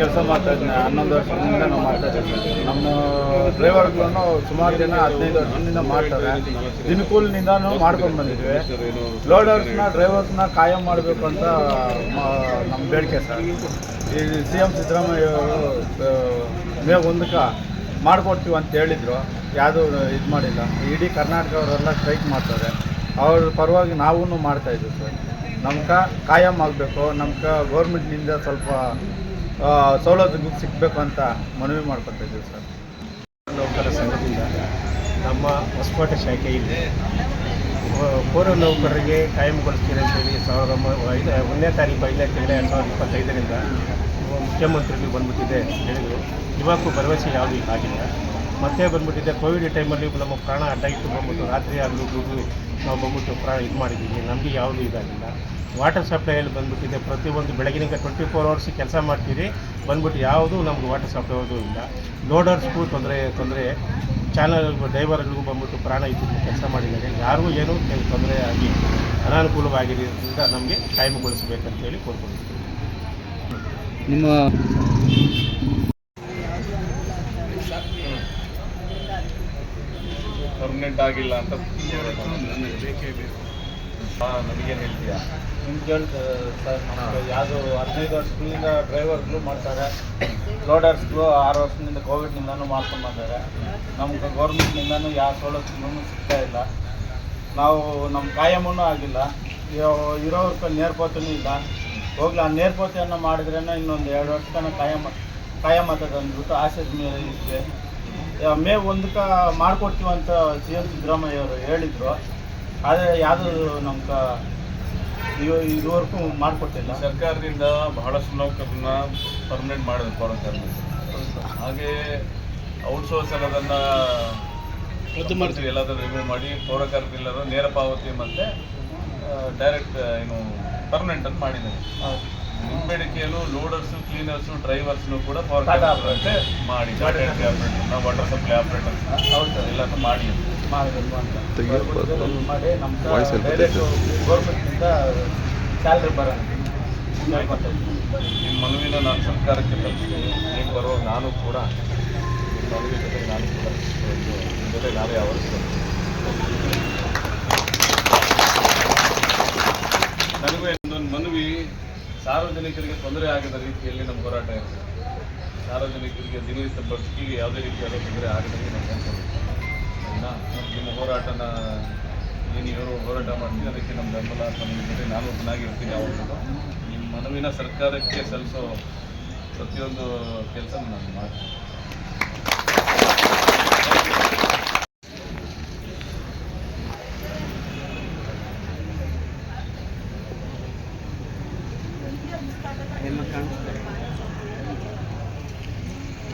ಕೆಲಸ ಮಾಡ್ತಾ ಇದ್ದೀನಿ. ಹನ್ನೊಂದು ವರ್ಷದಿಂದ ನಾವು ಮಾಡ್ತಾ ಇದ್ದೀವಿ. ನಮ್ಮ ಡ್ರೈವರ್ಗಳನ್ನು ಸುಮಾರು ಜನ ಹದಿನೈದು ವರ್ಷದಿಂದ ಮಾಡ್ತಾರೆ. ದಿನಕೂಲಿನಿಂದಾನು ಮಾಡ್ಕೊಂಡು ಬಂದಿದ್ವಿ ಲೋಡರ್ಸ್ನ, ಡ್ರೈವರ್ಸ್ನ ಕಾಯಂ ಮಾಡಬೇಕು ಅಂತ ನಮ್ಮ ಬೇಡಿಕೆ ಸರ್. ಈ ಸಿ ಎಂ ಸಿದ್ದರಾಮಯ್ಯ ಅವರು ಮೇ ಒಂದಕ್ಕೆ ಮಾಡಿಕೊಡ್ತೀವಿ ಅಂತ ಹೇಳಿದರು. ಯಾವುದೂ ಇದು ಮಾಡಿಲ್ಲ. ಇಡೀ ಕರ್ನಾಟಕವರೆಲ್ಲ ಸ್ಟ್ರೈಕ್ ಮಾಡ್ತಾರೆ. ಅವ್ರ ಪರವಾಗಿ ನಾವೂ ಮಾಡ್ತಾಯಿದ್ವಿ ಸರ್. ನಮ್ಗೆ ಕಾಯಂ ಆಗಬೇಕು. ನಮ್ಗೆ ಗೌರ್ಮೆಂಟ್ನಿಂದ ಸ್ವಲ್ಪ ಸವಲತ್ತುಗಳು ಸಿಗಬೇಕು ಅಂತ ಮನವಿ ಮಾಡ್ಕೊತಾ ಇದ್ದೀವಿ ಸರ್. ನೌಕರ ಸಂಘದಿಂದ ನಮ್ಮ ಹೊಸಕೋಟೆ ಶಾಖೆಯಲ್ಲಿ ಇದೆ ಪೂರ್ವ ನೌಕರರಿಗೆ ಕಾಯಂಗೊಳಿಸ್ತೀರಿ ಅಂತೇಳಿ ಸಾವಿರದ ಐದು, ಒಂದನೇ ತಾರೀಕು ಐದನೇ ತಿಂಗಳ ಎರಡು ಸಾವಿರದ ಇಪ್ಪತ್ತೈದರಿಂದ ಮುಖ್ಯಮಂತ್ರಿಗಳು ಬಂದ್ಬಿಟ್ಟಿದೆ ಹೇಳಿದರು. ಇವಾಗೂ ಭರವಸೆ ಯಾವುದೂ ಆಗಿಲ್ಲ. ಮತ್ತೆ ಬಂದ್ಬಿಟ್ಟಿದೆ, ಕೋವಿಡ್ ಟೈಮಲ್ಲಿ ನಮ್ಮ ಪ್ರಾಣ ಅಡ್ಡ ಇಟ್ಟು ಬಂದ್ಬಿಟ್ಟು ರಾತ್ರಿ ಆಗಲು ನಾವು ಬಂದ್ಬಿಟ್ಟು ಪ್ರಾಣ ಇದು ಮಾಡಿದ್ದೀವಿ. ನಮಗೆ ಯಾವುದೂ ಇದಾಗಿಲ್ಲ. ವಾಟರ್ ಸಪ್ಲೈಯಲ್ಲಿ ಬಂದ್ಬಿಟ್ಟಿದೆ. ಪ್ರತಿಯೊಂದು ಬೆಳಗಿನಿಂದ ಟ್ವೆಂಟಿ ಫೋರ್ ಅವರ್ಸ್ ಕೆಲಸ ಮಾಡ್ತೀರಿ. ಬಂದ್ಬಿಟ್ಟು ಯಾವುದೂ ನಮ್ಗೆ ವಾಟರ್ ಸಪ್ಲೈ ಹೋದೂ ಇಲ್ಲ. ಲೋಡರ್ಸ್ಗೂ ತೊಂದರೆ ತೊಂದರೆ. ಚಾನಲ್ ಡ್ರೈವರ್ಗಳಿಗೂ ಬಂದ್ಬಿಟ್ಟು ಪ್ರಾಣ ಇತ್ತು ಕೆಲಸ ಮಾಡಿದ್ದಾರೆ. ಯಾರಿಗೂ ಏನೂ ತೊಂದರೆ ಆಗಿ ಅನಾನುಕೂಲವಾಗಿರೋದ್ರಿಂದ ನಮಗೆ ಕಾಯಮಗೊಳಿಸಬೇಕಂತೇಳಿ ಕೋರ್ಕೊಂಡಿದ್ದೀವಿ ನಿಮ್ಮ ಪರ್ಮನೆಂಟ್ ಆಗಿಲ್ಲ ಅಂತ. ಬೇಕೇ ಬೇಕು. ನಮಗೇನು ಹೇಳ್ತೀಯಾ? ನಿಮ್ಗೆ ಹೇಳ್ತಾರೆ ಸರ್ ನಮ್ಗೆ ಯಾವುದು ಹದಿನೈದು ವರ್ಷದಿಂದ ಡ್ರೈವರ್ಗಳು ಮಾಡ್ತಾರೆ. ಲೋಡರ್ಸ್ಗಳು ಆರು ವರ್ಷದಿಂದ ಕೋವಿಡ್ನಿಂದನೂ ಮಾಡ್ಕೊಂಡು ಬಂದಾರೆ ನಮ್ಗೆ ಗೌರ್ಮೆಂಟ್ನಿಂದನೂ ಯಾವ ಸವಲತ್ತುನೂ ಸಿಗ್ತಾ ಇಲ್ಲ. ನಾವು ನಮ್ಮ ಕಾಯಮೂ ಆಗಿಲ್ಲ. ಇರೋವ್ರ ನೇರ್ಪೋತನೂ ಇಲ್ಲ. ಹೋಗ್ಲಿ ಆ ನೇರ್ಪೋತಿಯನ್ನು ಮಾಡಿದ್ರೇ ಇನ್ನೊಂದು ಎರಡು ವರ್ಷ ತನಕ ಕಾಯಂ ಕಾಯಂ ಆಗ್ತದೆ ಅಂದ್ಬಿಟ್ಟು ಆಸೆ ಮೇಲೆ ಇದ್ವಿ ಯಾ- ಮೇ ಒಂದಕ್ಕೆ ಮಾಡಿಕೊಡ್ತೀವಂತ ಸಿ ಎಂ ಸಿದ್ದರಾಮಯ್ಯ ಅವರು ಹೇಳಿದರು. ಆದರೆ ಯಾವುದು ನಮ್ಮ ಇವ- ಇದುವರೆಗೂ ಮಾಡಿಕೊಟ್ಟಿಲ್ಲ. ಸರ್ಕಾರದಿಂದ ಬಹಳಷ್ಟು ನೌಕರನ್ನ ಪರ್ಮನೆಂಟ್ ಮಾಡಿದ್ರು ಕಾರ್ಮಿಕರು ಹಾಗೆ ಔಟ್ಸೋರ್ಸ್ ಎಲ್ಲದನ್ನ ಮಾಡ್ತೀವಿ ಎಲ್ಲದನ್ನು ರಿಮೂವ್ ಮಾಡಿ ಪೌರ ಕಾರ್ಮಿಕರೆಲ್ಲರೂ ನೇರ ಪಾವತಿ ಮತ್ತೆ ಡೈರೆಕ್ಟ್ ಏನು ಪರ್ಮನೆಂಟ್ ಅಂತ ಮಾಡಿದ್ದಾರೆ. ನಿಮ್ಮ ಬೇಡಿಕೆಯಲ್ಲೂ ಲೋಡರ್ಸು ಕ್ಲೀನರ್ಸು ಡ್ರೈವರ್ಸ್ನು ಕೂಡ ಪವರ್ ಟಾಟಾ ಮಾಡಿ. ವಾಟರ್ ಸಪ್ಲೈ ಆಪ್ರೇಟರ್ಸ್ನ ಹೌದು. ಸರ್ ಎಲ್ಲನೂ ಮಾಡಿ. ಮಾಡಿ ನಮ್ಗೆ ಡೈರೆಕ್ಟ್ ಗೌರ್ಮೆಂಟ್ನಿಂದ ಸ್ಯಾಲ್ರಿ ಬರೋಣ ನಿಮ್ಮ ಮನವಿನ ನಾನು ಸರ್ಕಾರಕ್ಕೆ ತಲುಪಿಸ್ತೀನಿ. ನೀವು ಬರೋ ನಾನು ಕೂಡ ನಿಮ್ಮ ಮನವಿ ಜೊತೆಗೆ ನಾನು ಕೂಡ ನಿಮ್ಮ ಜೊತೆ ನಾವೇ ಆವರಿಸ್ತೀನಿ. ನನಗೂ ಒಂದೊಂದು ಮನವಿ. ಸಾರ್ವಜನಿಕರಿಗೆ ತೊಂದರೆ ಆಗದ ರೀತಿಯಲ್ಲಿ ನಮ್ಮ ಹೋರಾಟ ಇರುತ್ತೆ. ಸಾರ್ವಜನಿಕರಿಗೆ ದಿನನಿತ್ಯ ಬದುಕಿಗೆ ಯಾವುದೇ ರೀತಿಯಾದ ತೊಂದರೆ ಆಗದಂಗೆ ನಾವು ನಿಮ್ಮ ಹೋರಾಟನ ಏನು ಇವರು ಹೋರಾಟ ಮಾಡ್ತೀವಿ ಅದಕ್ಕೆ ನಮ್ಮ ಬೆಂಬಲ ಜೊತೆ ನಾನು ಒಬ್ಬನಾಗಿರ್ತೀನಿ ಯಾವಾಗಲೂ ನಿಮ್ಮ ಮನವಿನ ಸರ್ಕಾರಕ್ಕೆ ಸಲ್ಲಿಸೋ ಪ್ರತಿಯೊಂದು ಕೆಲಸ ನಾನು ಮಾಡ್ತೀನಿ.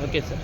Okay sir.